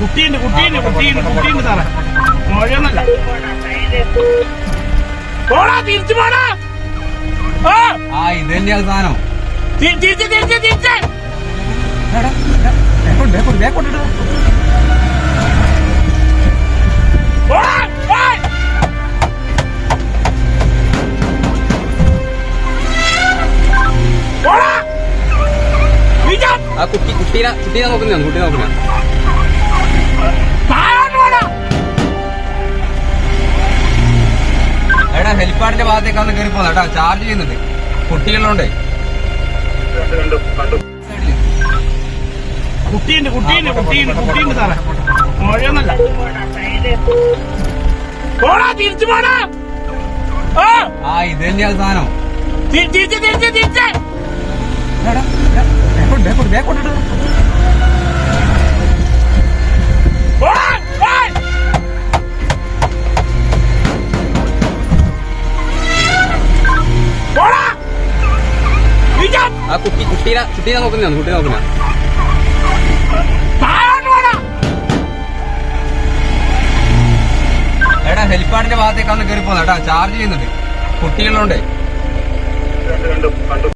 കുട്ടിയുണ്ട് കുട്ടിയുണ്ട് കുട്ടിയുണ്ട് കുട്ടിയുണ്ട് സാറേ. മഴയൊന്നല്ല. പോടാ തിരിച്ചു പോടാ. ആ. ഇത് തന്നെയാണ് സാധനം. തി- തിരിച്ച് തിരിച്ച് തിരിച്ച്. ആ കുട്ടി കുട്ടീനെ കുട്ടീനെ നോക്കുന്നതാണ് കുട്ടീനെ നോക്കുന്ന എടാ ഹെലിപ്പാഡിന്റെ ഭാഗത്തേക്കാണ് കയറി പോകുന്നത് കേട്ടോ ചാർജ് ചെയ്യുന്നുണ്ട്. കുട്ടികളുണ്ട്. കുട്ടിയുണ്ട് കുട്ടിയുണ്ട് കുട്ടിയുണ്ട് കുട്ടിയുണ്ട് സാറേ. മഴയൊന്നല്ല. പോടാ തിരിച്ചു പോടാ. ഓ ആ ഇത് തന്നെയാണ് സാധനം. തിരിച്ച് തിരിച്ച് ആ കുട്ടി കുട്ടീനെ കുട്ടീനെ നോക്കുന്നതാണ് കുട്ടി നോക്കുന്ന. എടാ ഹെലിപ്പാഡിന്റെ ഭാഗത്തേക്കാണ് കയറി പോകുന്നത് കേട്ടാ ചാർജ് ചെയ്യുന്നുണ്ട്. കുട്ടികളുണ്ടേ.